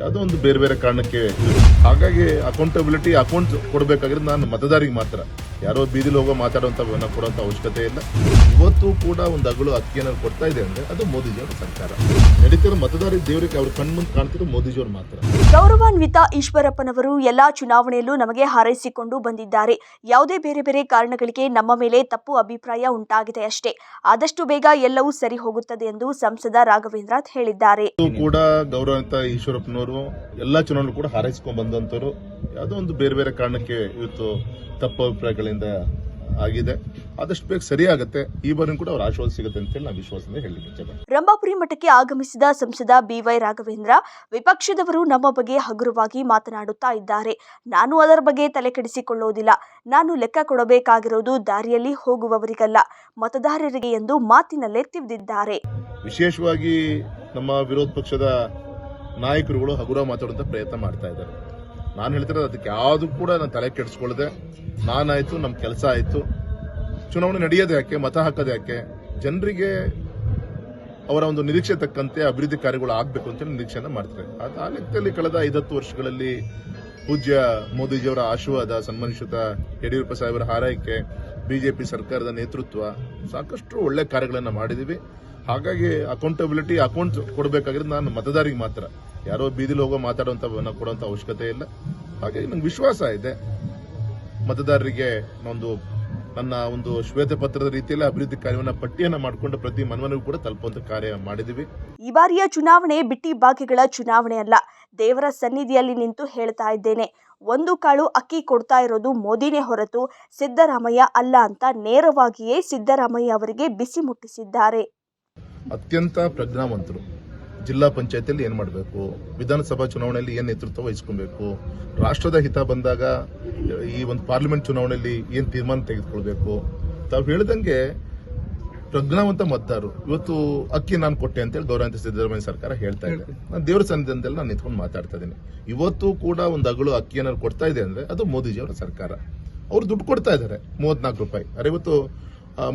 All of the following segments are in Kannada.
ಯಾವುದೋ ಒಂದು ಬೇರೆ ಬೇರೆ ಕಾರಣಕ್ಕೆ ಹಾಗಾಗಿ ಅಕೌಂಟಬಿಲಿಟಿ ಅಕೌಂಟ್ ಕೊಡಬೇಕಾಗಿರೋದು ನಾನು ಮತದಾರಿಗೆ ಮಾತ್ರ. ಯಾರೋ ಬೀದಿಲಿ ಹೋಗೋ ಮಾತಾಡುವಂತ ಕೊಡುವಂತ ಅವಶ್ಯಕತೆ ಇಲ್ಲ. ಇವತ್ತು ಕೂಡ ಒಂದು ಅಗಳು ಅಕ್ಕಿಯನ್ನು ಕೊಡ್ತಾ ಇದೆ ಅಂದ್ರೆ ಅದು ಮೋದಿಜಿಯವರ ಸರ್ಕಾರ. ನಡೀತಿರೋ ಮತದಾರ ದೇವರಿಗೆ ಅವ್ರ ಕಣ್ಮುಂದು ಕಾಣ್ತಿರೋ ಮೋದಿಜಿಯವರು ಮಾತ್ರ. ಗೌರವಾನ್ವಿತ ಈಶ್ವರಪ್ಪನವರು ಎಲ್ಲಾ ಚುನಾವಣೆಯಲ್ಲೂ ನಮಗೆ ಹಾರೈಸಿಕೊಂಡು ಬಂದಿದ್ದಾರೆ. ಯಾವುದೇ ಬೇರೆ ಬೇರೆ ಕಾರಣಗಳಿಗೆ ನಮ್ಮ ಮೇಲೆ ತಪ್ಪು ಅಭಿಪ್ರಾಯ ಉಂಟಾಗಿದೆ ಅಷ್ಟೇ. ಆದಷ್ಟು ಬೇಗ ಎಲ್ಲವೂ ಸರಿ ಹೋಗುತ್ತದೆ ಎಂದು ಸಂಸದ ರಾಘವೇಂದ್ರ ಹೇಳಿದ್ದಾರೆ. ಕೂಡ ಗೌರವಾನ್ವಿತ ಈಶ್ವರಪ್ಪನವರು ಎಲ್ಲಾ ಚುನಾವಣೆ ಕೂಡ ಹಾರೈಸಿಕೊಂಡು ಬಂದಂತವ್ರು. ಯಾವುದೋ ಒಂದು ಬೇರೆ ಬೇರೆ ಕಾರಣಕ್ಕೆ ಇವತ್ತು ತಪ್ಪು ಅಭಿಪ್ರಾಯಗಳಿಂದ ಆಗಿದೆ. ಆದಷ್ಟು ಬೇಗ ಸರಿಯಾಗುತ್ತೆ. ಈ ಬಾರಿ ಕೂಡ ಅವ್ರ ಆಶ್ವಾಸ ಸಿಗುತ್ತೆ ಅಂತೇಳಿ ನಾವು ವಿಶ್ವಾಸದಿಂದ ಇಚ್ಛೆ ರಂಭಾಪುರಿ ಮಠಕ್ಕೆ ಆಗಮಿಸಿದ ಸಂಸದ ಬಿವೈ ರಾಘವೇಂದ್ರ ವಿಪಕ್ಷದವರು ನಮ್ಮ ಬಗ್ಗೆ ಹಗುರವಾಗಿ ಮಾತನಾಡುತ್ತಾ ಇದ್ದಾರೆ. ನಾನು ಅದರ ಬಗ್ಗೆ ತಲೆ ಕೆಡಿಸಿಕೊಳ್ಳುವುದಿಲ್ಲ ನಾನು ಲೆಕ್ಕ ಕೊಡಬೇಕಾಗಿರೋದು ದಾರಿಯಲ್ಲಿ ಹೋಗುವವರಿಗಲ್ಲ ಮತದಾರರಿಗೆ ಎಂದು ಮಾತಿನಲ್ಲೇ ತಿಳಿದಿದ್ದಾರೆ ವಿಶೇಷವಾಗಿ ನಮ್ಮ ವಿರೋಧ ಪಕ್ಷದ ನಾಯಕರುಗಳು ಹಗುರ ಮಾತಾಡುವಂತ ಪ್ರಯತ್ನ ಮಾಡ್ತಾ ಇದ್ದಾರೆ. ನಾನು ಹೇಳ್ತಿರೋದು ಅದಕ್ಕೆ ಯಾವುದು ಕೂಡ ನಾನು ತಲೆ ಕೆಡಿಸ್ಕೊಳ್ಳದೆ ನಾನಾಯ್ತು ನಮ್ಮ ಕೆಲಸ ಆಯಿತು. ಚುನಾವಣೆ ನಡೆಯೋದು ಯಾಕೆ? ಮತ ಹಾಕೋದು ಯಾಕೆ? ಜನರಿಗೆ ಅವರ ಒಂದು ನಿರೀಕ್ಷೆ ತಕ್ಕಂತೆ ಅಭಿವೃದ್ಧಿ ಕಾರ್ಯಗಳು ಆಗಬೇಕು ಅಂತ ನಿರೀಕ್ಷೆಯನ್ನ ಮಾಡ್ತಾರೆ. ಆ ಲೆಕ್ಕದಲ್ಲಿ ಕಳೆದ ಐದತ್ತು ವರ್ಷಗಳಲ್ಲಿ ಪೂಜ್ಯ ಮೋದಿಜಿಯವರ ಆಶೀರ್ವಾದ ಸನ್ಮಾನಿಸುತ್ತ ಯಡಿಯೂರಪ್ಪ ಸಾಹೇಬರ ಹಾರೈಕೆ, ಬಿಜೆಪಿ ಸರ್ಕಾರದ ನೇತೃತ್ವ ಸಾಕಷ್ಟು ಒಳ್ಳೆ ಕಾರ್ಯಗಳನ್ನು ಮಾಡಿದೀವಿ. ಹಾಗಾಗಿ ಅಕೌಂಟಬಿಲಿಟಿ ಅಕೌಂಟ್ ಕೊಡಬೇಕಾಗಿರೋದು ನಾನು ಮತದಾರಿಗೆ ಮಾತ್ರ. ಯಾರೋ ಬೀದಿಲಿ ಹೋಗೋ ಮಾತಾಡುವಂತ ಕೊಡುವಂತ ಅವಶ್ಯಕತೆ ಇಲ್ಲ. ಹಾಗಾಗಿ ನಂಗೆ ವಿಶ್ವಾಸ ಇದೆ. ಮತದಾರರಿಗೆ ಒಂದು ನನ್ನ ಒಂದು ಶ್ವೇತ ಪತ್ರದ ರೀತಿಯಲ್ಲಿ ಅಭಿವೃದ್ಧಿ ಕಾರ್ಯವನ್ನ ಪಟ್ಟಿಯನ್ನ ಮಾಡಿಕೊಂಡು ಪ್ರತಿ ಮನವನಿಗೂ ಕೂಡ ತಲುಪುವಂತ ಕಾರ್ಯ ಮಾಡಿದೀವಿ. ಈ ಬಾರಿಯ ಚುನಾವಣೆ ಬಿಟ್ಟಿ ಬಾಕಿಗಳ ಚುನಾವಣೆ ಅಲ್ಲ. ದೇವರ ಸನ್ನಿಧಿಯಲ್ಲಿ ನಿಂತು ಹೇಳ್ತಾ ಇದ್ದೇನೆ. ಒಂದು ಕಾಳು ಅಕ್ಕಿ ಕೊಡ್ತಾ ಇರೋದು ಮೋದಿನೇ ಹೊರತು ಸಿದ್ದರಾಮಯ್ಯ ಅಲ್ಲ ಅಂತ ನೇರವಾಗಿಯೇ ಸಿದ್ದರಾಮಯ್ಯ ಅವರಿಗೆ ಬಿಸಿ ಮುಟ್ಟಿಸಿದ್ದಾರೆ. ಅತ್ಯಂತ ಪ್ರಜ್ಞಾವಂತರು. ಜಿಲ್ಲಾ ಪಂಚಾಯತಿಯಲ್ಲಿ ಏನು ಮಾಡಬೇಕು? ವಿಧಾನಸಭಾ ಚುನಾವಣೆಯಲ್ಲಿ ಏನು ನೇತೃತ್ವ ವಹಿಸ್ಕೊಬೇಕು? ರಾಷ್ಟ್ರದ ಹಿತ ಬಂದಾಗ ಈ ಒಂದು ಪಾರ್ಲಿಮೆಂಟ್ ಚುನಾವಣೆಯಲ್ಲಿ ಏನು ತೀರ್ಮಾನ ತೆಗೆದುಕೊಳ್ಬೇಕು? ತಾವು ಹೇಳ್ದಂಗೆ ಪ್ರಜ್ಞಾವಂತ ಮತದಾರರು. ಇವತ್ತು ಅಕ್ಕಿ ನಾನು ಕೊಟ್ಟೆ ಅಂತೇಳಿ ಗೌರವಾಂತ ಸಿದ್ದರಾಮಯ್ಯ ಸರ್ಕಾರ ಹೇಳ್ತಾ ಇದೆ. ನಾನು ದೇವರ ಸನ್ನಿಧಾನದಲ್ಲಿ ನಾನು ನಿಂತ್ಕೊಂಡು ಮಾತಾಡ್ತಾ ಇದ್ದೀನಿ ಇವತ್ತು ಕೂಡ ಒಂದು ಅಗಳು ಅಕ್ಕಿಯನ್ನು ಕೊಡ್ತಾ ಇದೆ ಅಂದರೆ ಅದು ಮೋದಿಜಿಯವರ ಸರ್ಕಾರ. ಅವ್ರು ದುಡ್ಡು ಕೊಡ್ತಾ ಇದ್ದಾರೆ. ಮೂವತ್ನಾಲ್ಕು ರೂಪಾಯಿ. ಅರೆ ಇವತ್ತು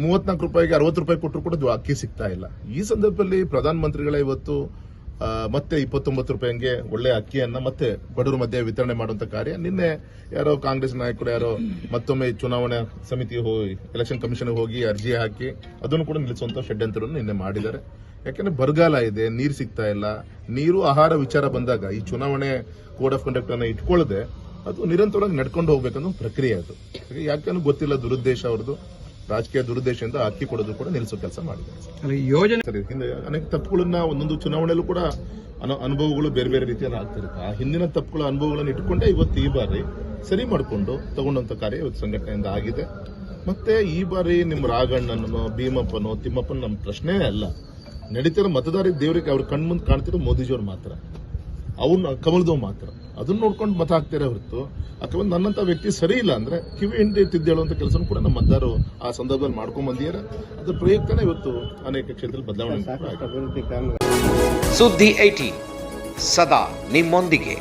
ಮೂವತ್ನಾಲ್ಕು ರೂಪಾಯಿಗೆ ಅರವತ್ತು ರೂಪಾಯಿ ಕೊಟ್ಟರು ಕೂಡ ಅಕ್ಕಿ ಸಿಗ್ತಾ ಇಲ್ಲ. ಈ ಸಂದರ್ಭದಲ್ಲಿ ಪ್ರಧಾನ ಮಂತ್ರಿಗಳೇ ಇವತ್ತು ಮತ್ತೆ ಇಪ್ಪತ್ತೊಂಬತ್ತು ರೂಪಾಯಿಗೆ ಒಳ್ಳೆ ಅಕ್ಕಿಯನ್ನ ಮತ್ತೆ ಬಡವರ ಮಧ್ಯೆ ವಿತರಣೆ ಮಾಡುವಂತ ಕಾರ್ಯ. ನಿನ್ನೆ ಯಾರೋ ಕಾಂಗ್ರೆಸ್ ನಾಯಕರು, ಯಾರೋ ಮತ್ತೊಮ್ಮೆ ಚುನಾವಣಾ ಸಮಿತಿ ಹೋಗಿ ಎಲೆಕ್ಷನ್ ಕಮಿಷನ್ ಹೋಗಿ ಅರ್ಜಿ ಹಾಕಿ ಅದನ್ನು ಕೂಡ ನಿಲ್ಲಿಸುವಂತ ಷಡ್ಯಂತ್ರವನ್ನು ನಿನ್ನೆ ಮಾಡಿದ್ದಾರೆ. ಯಾಕೆಂದ್ರೆ ಬರಗಾಲ ಇದೆ, ನೀರು ಸಿಗ್ತಾ ಇಲ್ಲ. ನೀರು, ಆಹಾರ ವಿಚಾರ ಬಂದಾಗ ಈ ಚುನಾವಣೆ ಕೋಡ್ ಆಫ್ ಕಂಡಕ್ಟ್ ಅನ್ನ ಇಟ್ಕೊಳ್ಳದೆ ಅದು ನಿರಂತರವಾಗಿ ನಡ್ಕೊಂಡು ಹೋಗ್ಬೇಕನ್ನೋ ಪ್ರಕ್ರಿಯೆ ಅದು. ಯಾಕಂದ್ರೆ ಗೊತ್ತಿಲ್ಲ ದುರುದ್ದೇಶ ಅವ್ರದ್ದು. ರಾಜಕೀಯ ದುರುದ್ದೇಶದಿಂದ ಅಕ್ಕಿ ಕೊಡೋದು ಕೂಡ ನಿಲ್ಲಿಸೋ ಕೆಲಸ ಮಾಡಿದ್ದಾರೆ. ಯೋಜನೆ ಸರಿ ಹಿಂದೆ ಅನೇಕ ತಪ್ಪುಗಳನ್ನ ಒಂದೊಂದು ಚುನಾವಣೆಯಲ್ಲೂ ಕೂಡ ಅನು- ಅನುಭವಗಳು ಬೇರೆ ಬೇರೆ ರೀತಿಯಲ್ಲಿ ಆಗ್ತಿರುತ್ತೆ. ಆ ಹಿಂದಿನ ತಪ್ಪುಗಳ ಅನುಭವಗಳನ್ನು ಇಟ್ಕೊಂಡೇ ಇವತ್ತು ಈ ಬಾರಿ ಸರಿ ಮಾಡಿಕೊಂಡು ತಗೊಂಡಂತ ಕಾರ್ಯ ಇವತ್ತು ಸಂಘಟನೆಯಿಂದ ಆಗಿದೆ. ಮತ್ತೆ ಈ ಬಾರಿ ನಿಮ್ಮ ರಾಘಣ್ಣನೋ ಭೀಮಪ್ಪನೋ ತಿಮ್ಮಪ್ಪನ ನಮ್ಮ ಪ್ರಶ್ನೆ ಅಲ್ಲ. ನಡೀತಿರೋ ಮತದಾರ ದೇವರಿಗೆ ಅವ್ರ ಕಣ್ಮುಂದೆ ಕಾಣ್ತಿರೋ ಮೋದಿಜಿಯವ್ರು ಮಾತ್ರ. ಅವ್ರನ್ನ ಕಮಲದು ಮಾತ್ರ. ಅದನ್ನ ನೋಡ್ಕೊಂಡು ಮತ ಹಾಕ್ತಾರೆ ಹೊರತು ಅಥವಾ ನನ್ನಂತ ವ್ಯಕ್ತಿ ಸರಿ ಇಲ್ಲ ಅಂದ್ರೆ ಕಿವಿ ಹಿಂಡಿ ತಿದ್ದೇಳುವಂತ ಕೆಲಸ ಕೂಡ ನಮ್ಮ ಮತದಾರರು ಆ ಸಂದರ್ಭದಲ್ಲಿ ಮಾಡ್ಕೊಂಡ್ ಬಂದಿದ್ದಾರೆ ಅದ್ರ ಪ್ರಯುಕ್ತನೇ ಇವತ್ತು ಅನೇಕ ಕ್ಷೇತ್ರದಲ್ಲಿ ಬದಲಾವಣೆ ಸುದ್ದಿ ಐಟಿ ಸದಾ ನಿಮ್ಮೊಂದಿಗೆ.